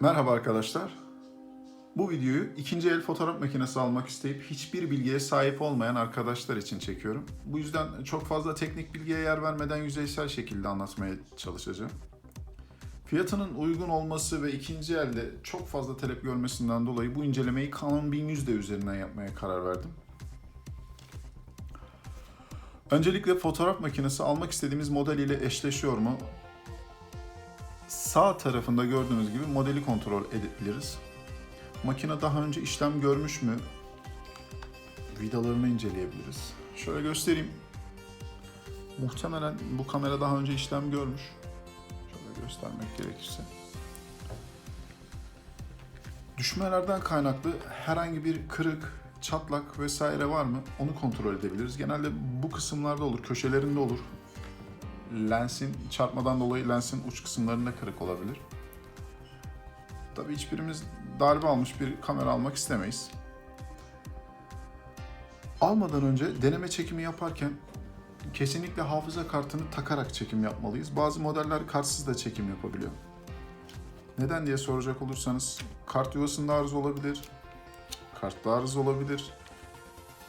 Merhaba arkadaşlar. Bu videoyu ikinci el fotoğraf makinesi almak isteyip hiçbir bilgiye sahip olmayan arkadaşlar için çekiyorum. Bu yüzden çok fazla teknik bilgiye yer vermeden yüzeysel şekilde anlatmaya çalışacağım. Fiyatının uygun olması ve ikinci elde çok fazla talep görmesinden dolayı bu incelemeyi Canon 1100D üzerinden yapmaya karar verdim. Öncelikle fotoğraf makinesi almak istediğimiz model ile eşleşiyor mu? Sağ tarafında gördüğünüz gibi modeli kontrol edebiliriz. Makine daha önce işlem görmüş mü? Vidalarını inceleyebiliriz. Şöyle göstereyim. Muhtemelen bu kamera daha önce işlem görmüş. Şöyle göstermek gerekirse. Düşmelerden kaynaklı herhangi bir kırık, çatlak vesaire var mı? Onu kontrol edebiliriz. Genelde bu kısımlarda olur, köşelerinde olur. Lensin çarpmadan dolayı lensin uç kısımlarında kırık olabilir. Tabii hiçbirimiz darbe almış bir kamera almak istemeyiz. Almadan önce deneme çekimi yaparken kesinlikle hafıza kartını takarak çekim yapmalıyız. Bazı modeller kartsız da çekim yapabiliyor. Neden diye soracak olursanız kart yuvasında arıza olabilir, kartta arıza olabilir.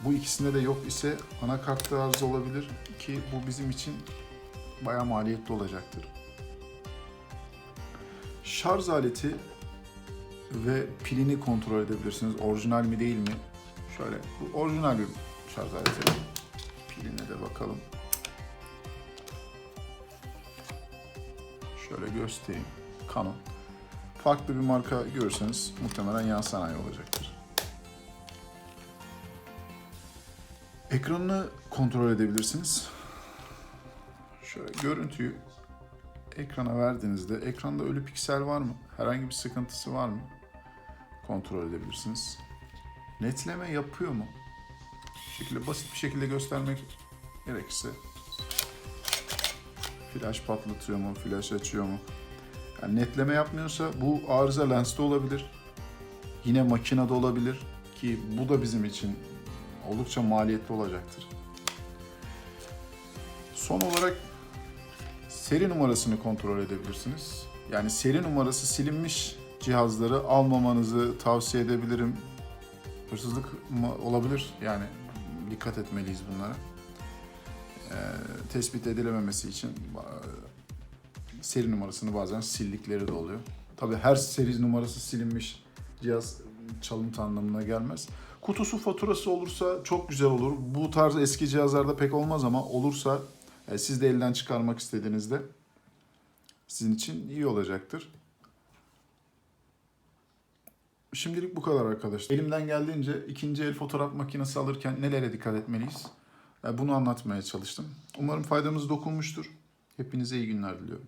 Bu ikisinde de yok ise anakartta arıza olabilir ki bu bizim için bayağı maliyetli olacaktır. Şarj aleti ve pilini kontrol edebilirsiniz. Orijinal mi değil mi? Şöyle bu orijinal bir şarj aleti. Piline de bakalım. Şöyle göstereyim. Canon. Farklı bir marka görürseniz muhtemelen yan sanayi olacaktır. Ekranını kontrol edebilirsiniz. Şöyle görüntüyü ekrana verdiğinizde ekranda ölü piksel var mı? Herhangi bir sıkıntısı var mı? Kontrol edebilirsiniz. Netleme yapıyor mu? Şekilde basit bir şekilde göstermek gerekirse flash patlatıyor mu, flash açıyor mu? Yani netleme yapmıyorsa bu arıza lenste olabilir. Yine makinede olabilir ki bu da bizim için oldukça maliyetli olacaktır. Son olarak seri numarasını kontrol edebilirsiniz. Yani seri numarası silinmiş cihazları almamanızı tavsiye edebilirim. Hırsızlık olabilir yani dikkat etmeliyiz bunlara. Ee, tespit edilememesi için e, seri numarasını bazen sildikleri de oluyor. Tabii her seri numarası silinmiş cihaz çalıntı anlamına gelmez. Kutusu faturası olursa çok güzel olur. Bu tarz eski cihazlarda pek olmaz ama olursa e, siz de elden çıkarmak istediğinizde sizin için iyi olacaktır. Şimdilik bu kadar arkadaşlar. Elimden geldiğince ikinci el fotoğraf makinesi alırken nelere dikkat etmeliyiz? E, Bunu anlatmaya çalıştım. Umarım faydamız dokunmuştur. Hepinize iyi günler diliyorum.